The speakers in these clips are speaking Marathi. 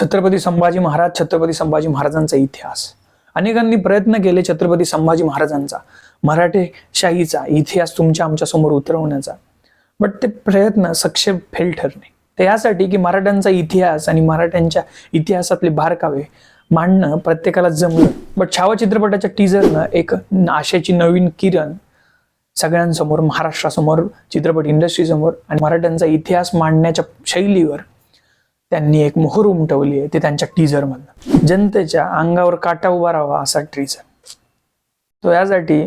छत्रपती संभाजी महाराज छत्रपती संभाजी महाराजांचा इतिहास. अनेकांनी प्रयत्न केले छत्रपती संभाजी महाराजांचा मराठेशाहीचा इतिहास तुमच्या आमच्यासमोर उतरवण्याचा. बट ते प्रयत्न सक्षम फेल ठरले. ते यासाठी की मराठ्यांचा इतिहास आणि मराठ्यांच्या इतिहासातले बारकावे मांडणं प्रत्येकाला जमलं. बट छावा चित्रपटाच्या टीजरनं एक आशेची नवीन किरण सगळ्यांसमोर महाराष्ट्रासमोर चित्रपट इंडस्ट्रीसमोर आणि मराठ्यांचा इतिहास मांडण्याच्या शैलीवर त्यांनी एक मोहर उमटवली आहे ते त्यांच्या टीजरमधनं जनतेच्या अंगावर काटा उभा राहावा असा टीजर तो यासाठी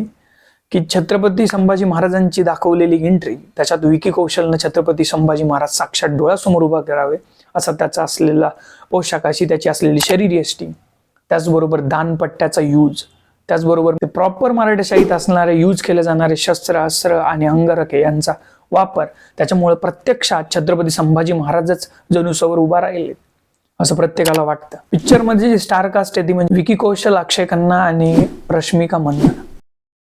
की छत्रपती संभाजी महाराजांची दाखवलेली एंट्री त्याच्यात विकी कौशलनं छत्रपती संभाजी महाराज साक्षात डोळ्यासमोर उभा करावे असा त्याचा असलेला पोशाखाशी त्याची असलेली शरीरयष्टी त्याचबरोबर दानपट्ट्याचा यूज त्याचबरोबर ते प्रॉपर मराठेशाहीत असणारे यूज केले जाणारे शस्त्र अस्त्र आणि अंगरखे यांचा वापर. त्याच्यामुळे प्रत्यक्षात छत्रपती संभाजी महाराजच जणू समोर उभा राहिले असं प्रत्येकाला वाटतं. पिक्चरमध्ये जी स्टार कास्ट आहे ती म्हणजे विकी कौशल अक्षय खन्ना आणि रश्मिका मंदाना.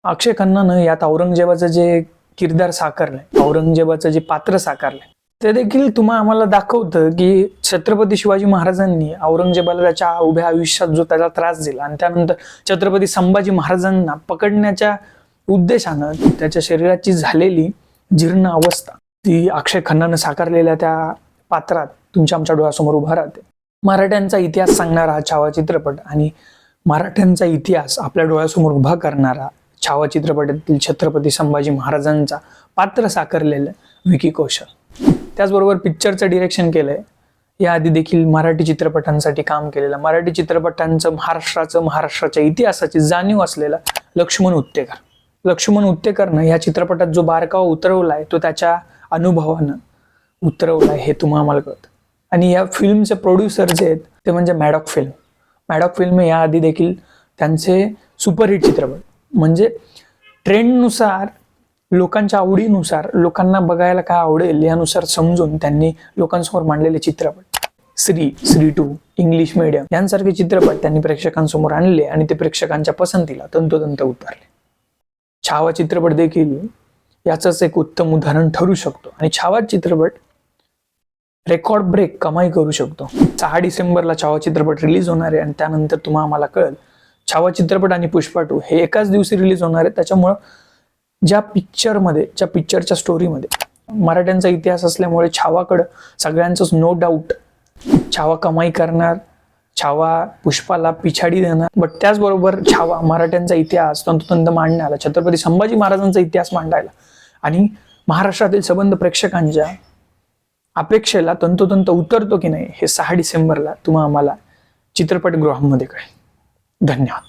अक्षय खन्नानं यात औरंगजेबाचं जे किरदार साकारलंय औरंगजेबाचं जे पात्र साकारलंय ते देखील तुम्हा आम्हाला दाखवतं की छत्रपती शिवाजी महाराजांनी औरंगजेबाला त्याच्या उभ्या आयुष्यात जो त्याला त्रास दिला आणि त्यानंतर छत्रपती संभाजी महाराजांना पकडण्याच्या उद्देशानं त्याच्या शरीराची झालेली जीर्ण अवस्था. ती अक्षय खन्नानं साकारलेल्या त्या पात्रात तुमच्या आमच्या डोळ्यासमोर उभा राहते. मराठ्यांचा इतिहास सांगणारा हा छावा चित्रपट आणि मराठ्यांचा इतिहास आपल्या डोळ्यासमोर उभा करणारा छावा चित्रपटातील छत्रपती संभाजी महाराजांचा पात्र साकारलेलं विकी कौशल. त्याचबरोबर पिक्चरचं डिरेक्शन केलंय. याआधी देखील मराठी चित्रपटांसाठी काम केलेलं. मराठी चित्रपटांचं महाराष्ट्राचं महाराष्ट्राच्या इतिहासाची जाणीव असलेला लक्ष्मण उत्तेकर. लक्ष्मण उत्तेकरनं या चित्रपटात जो बारकावा उतरवलाय तो त्याच्या अनुभवानं उतरवलाय हे तुम्हाला कळत कळतं. आणि या फिल्मचे प्रोड्युसर जे आहेत ते म्हणजे मॅडॉक फिल्म. मॅडॉक फिल्म याआधी देखील त्यांचे सुपरहिट चित्रपट. म्हणजे ट्रेंडनुसार लोकांच्या आवडीनुसार लोकांना बघायला काय आवडेल यानुसार समजून त्यांनी लोकांसमोर मांडलेले चित्रपट. Shri Shri two English medium यांसारखे चित्रपट त्यांनी प्रेक्षकांसमोर आणले आणि ते प्रेक्षकांच्या पसंतीला तंतोतंत उतरले. छावा चित्रपट देखील याचंच एक उत्तम उदाहरण ठरू शकतो. आणि छावा चित्रपट रेकॉर्ड ब्रेक कमाई करू शकतो. सहा डिसेंबरला छावा चित्रपट रिलीज होणार आहे आणि त्यानंतर तुम्हाला आम्हाला कळेल छावा चित्रपट आणि पुष्पा टू हे एकाच दिवशी रिलीज होणार आहे त्याच्यामुळं ज्या पिक्चरमध्ये ज्या पिक्चरच्या स्टोरीमध्ये मराठ्यांचा इतिहास असल्यामुळे छावाकडं सगळ्यांचंच नो डाऊट छावा कमाई करणार छावा पुष्पाला पिछाडी देणार बट त्याचबरोबर छावा मराठ्यांचा इतिहास तंतोतंत मांडण्याला छत्रपती संभाजी महाराजांचा इतिहास मांडायला. आणि महाराष्ट्रातील संबंध प्रेक्षकांच्या अपेक्षेला तंतोतंत उतरतो की नाही हे सहा डिसेंबरला तुम्हा आम्हाला चित्रपटगृहांमध्ये कळेल. धन्यवाद.